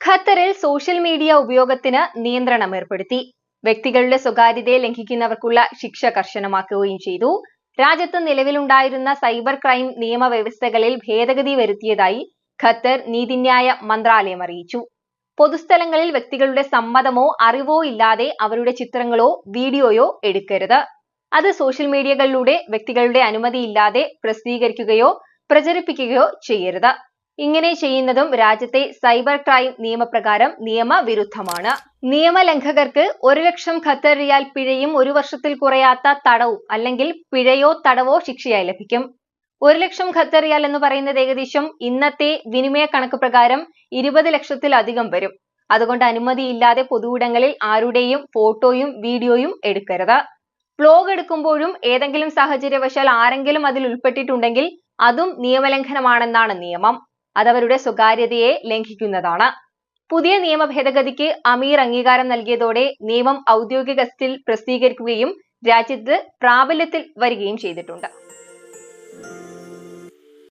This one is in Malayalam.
ഖത്തറിൽ സോഷ്യൽ മീഡിയ ഉപയോഗത്തിന് നിയന്ത്രണം ഏർപ്പെടുത്തി. വ്യക്തികളുടെ സ്വകാര്യതയെ ലംഘിക്കുന്നവർക്കുള്ള ശിക്ഷ കർശനമാക്കുകയും ചെയ്തു. രാജ്യത്ത് നിലവിലുണ്ടായിരുന്ന സൈബർ ക്രൈം നിയമവ്യവസ്ഥകളിൽ ഭേദഗതി വരുത്തിയതായി ഖത്തർ നീതിന്യായ മന്ത്രാലയം അറിയിച്ചു. പൊതുസ്ഥലങ്ങളിൽ വ്യക്തികളുടെ സമ്മതമോ അറിവോ ഇല്ലാതെ അവരുടെ ചിത്രങ്ങളോ വീഡിയോയോ എടുക്കരുത്. അത് സോഷ്യൽ മീഡിയകളിലൂടെ വ്യക്തികളുടെ അനുമതിയില്ലാതെ പ്രസിദ്ധീകരിക്കുകയോ പ്രചരിപ്പിക്കുകയോ ചെയ്യരുത്. ഇങ്ങനെ ചെയ്യുന്നതും രാജ്യത്തെ സൈബർ ക്രൈം നിയമപ്രകാരം നിയമവിരുദ്ധമാണ്. നിയമലംഘകർക്ക് ഒരു ലക്ഷം ഖത്തർ റിയാൽ പിഴയും ഒരു വർഷത്തിൽ കുറയാത്ത തടവും അല്ലെങ്കിൽ പിഴയോ തടവോ ശിക്ഷയായി ലഭിക്കും. ഒരു ലക്ഷം ഖത്തർ റിയാൽ എന്ന് പറയുന്നത് ഏകദേശം ഇന്നത്തെ വിനിമയ കണക്ക് പ്രകാരം ഇരുപത് ലക്ഷത്തിലധികം വരും. അതുകൊണ്ട് അനുമതിയില്ലാതെ പൊതുവിടങ്ങളിൽ ആരുടെയും ഫോട്ടോയും വീഡിയോയും എടുക്കരുത്. വ്ലോഗ് എടുക്കുമ്പോഴും ഏതെങ്കിലും സാഹചര്യവശാൽ ആരെങ്കിലും അതിൽ ഉൾപ്പെട്ടിട്ടുണ്ടെങ്കിൽ അതും നിയമലംഘനമാണെന്നാണ് നിയമം. അതവരുടെ സ്വകാര്യതയെ ലംഘിക്കുന്നതാണ്. പുതിയ നിയമ ഭേദഗതിക്ക് അമീർ അംഗീകാരം നൽകിയതോടെ നിയമം ഔദ്യോഗിക പ്രസിദ്ധീകരിക്കുകയും രാജ്യത്ത് പ്രാബല്യത്തിൽ വരികയും ചെയ്തിട്ടുണ്ട്.